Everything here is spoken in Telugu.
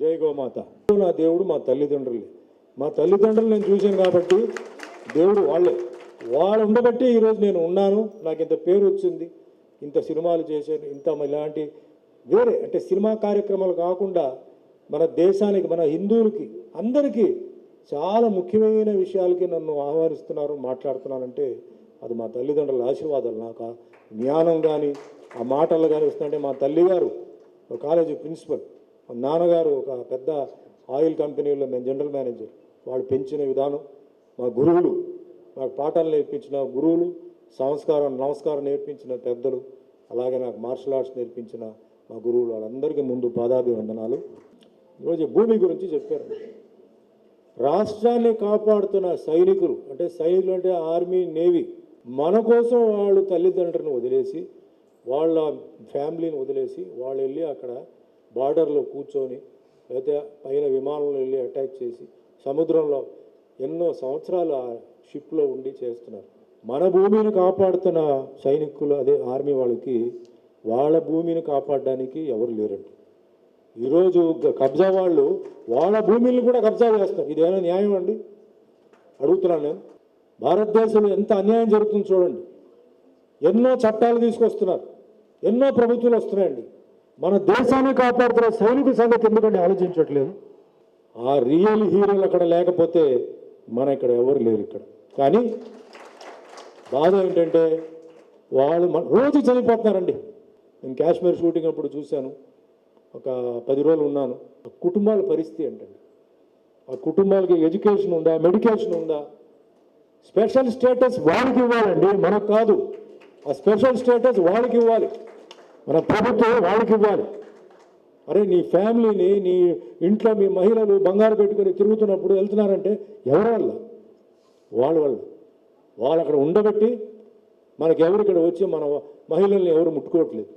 జై గోమాత. నా దేవుడు మా తల్లిదండ్రులే. మా తల్లిదండ్రులు నేను చూశాను కాబట్టి దేవుడు వాళ్ళే. వాళ్ళు ఉండబట్టి ఈరోజు నేను ఉన్నాను. నాకు ఇంత పేరు వచ్చింది. ఇంత సినిమాలు చేశాను. ఇంత ఇలాంటి వేరే అంటే సినిమా కార్యక్రమాలు కాకుండా మన దేశానికి మన హిందువులకి అందరికీ చాలా ముఖ్యమైన విషయాలకి నన్ను ఆహ్వానిస్తున్నారు మాట్లాడుతున్నానంటే అది మా తల్లిదండ్రుల ఆశీర్వాదాలు. నాకు జ్ఞానం కానీ ఆ మాటలు కానీ వస్తుందంటే మా తల్లిగారు ఒక కాలేజీ ప్రిన్సిపల్ నాన్నగారు ఒక పెద్ద ఆయిల్ కంపెనీలో మేము జనరల్ మేనేజర్. వాళ్ళు పెంచిన విధానం మా గురువులు నాకు పాఠాలు నేర్పించిన గురువులు సంస్కారం నమస్కారం నేర్పించిన పెద్దలు అలాగే నాకు మార్షల్ ఆర్ట్స్ నేర్పించిన మా గురువులు వాళ్ళందరికీ ముందు పాదాభివందనాలు. ఈరోజు భూమి గురించి చెప్పారు. రాష్ట్రాన్ని కాపాడుతున్న సైనికులు అంటే సైనికులు అంటే ఆర్మీ నేవీ మన కోసం వాళ్ళు తల్లిదండ్రులను వదిలేసి వాళ్ళ ఫ్యామిలీని వదిలేసి వాళ్ళు వెళ్ళి అక్కడ బార్డర్లో కూర్చొని లేకపోతే పైన విమానంలో వెళ్ళి అటాక్ చేసి సముద్రంలో ఎన్నో సంవత్సరాలు ఆ షిప్లో ఉండి చేస్తున్నారు. మన భూమిని కాపాడుతున్న సైనికులు అదే ఆర్మీ వాళ్ళకి వాళ్ళ భూమిని కాపాడడానికి ఎవరు లేరండి. ఈరోజు కబ్జా వాళ్ళు వాళ్ళ భూమిని కూడా కబ్జా చేస్తారు ఇదేమైనా న్యాయం అండి? అడుగుతున్నాను నేను. భారతదేశంలో ఎంత అన్యాయం జరుగుతుందో చూడండి. ఎన్నో చట్టాలు తీసుకొస్తున్నారు. ఎన్నో ప్రభుత్వాలు వస్తున్నాయండి. మన దేశాన్ని కాపాడుతున్న సైనిక సంగతి ఎందుకంటే ఆలోచించట్లేదు? ఆ రియల్ హీరోలు అక్కడ లేకపోతే మన ఇక్కడ ఎవరు లేరు ఇక్కడ. కానీ బాధ ఏంటంటే వాళ్ళు మన రోజు చనిపోతున్నారండి. నేను కాశ్మీర్ షూటింగ్ అప్పుడు చూశాను. ఒక పది రోజులు ఉన్నాను. కుటుంబాల పరిస్థితి ఏంటండి? ఆ కుటుంబాలకి ఎడ్యుకేషన్ ఉందా మెడికేషన్ ఉందా? స్పెషల్ స్టేటస్ వాళ్ళకి ఇవ్వాలండి మనకు కాదు. ఆ స్పెషల్ స్టేటస్ వాళ్ళకి ఇవ్వాలి. మన ప్రభుత్వం వాళ్ళకి ఇవ్వాలి. అరే నీ ఫ్యామిలీని నీ ఇంట్లో మీ మహిళలు బంగారు పెట్టుకొని తిరుగుతున్నప్పుడు వెళ్తున్నారంటే ఎవరి వల్ల వాళ్ళ వల్ల వాళ్ళు అక్కడ ఉండబట్టి మనకి ఇక్కడ వచ్చి మన మహిళల్ని ఎవరు ముట్టుకోవట్లేదు.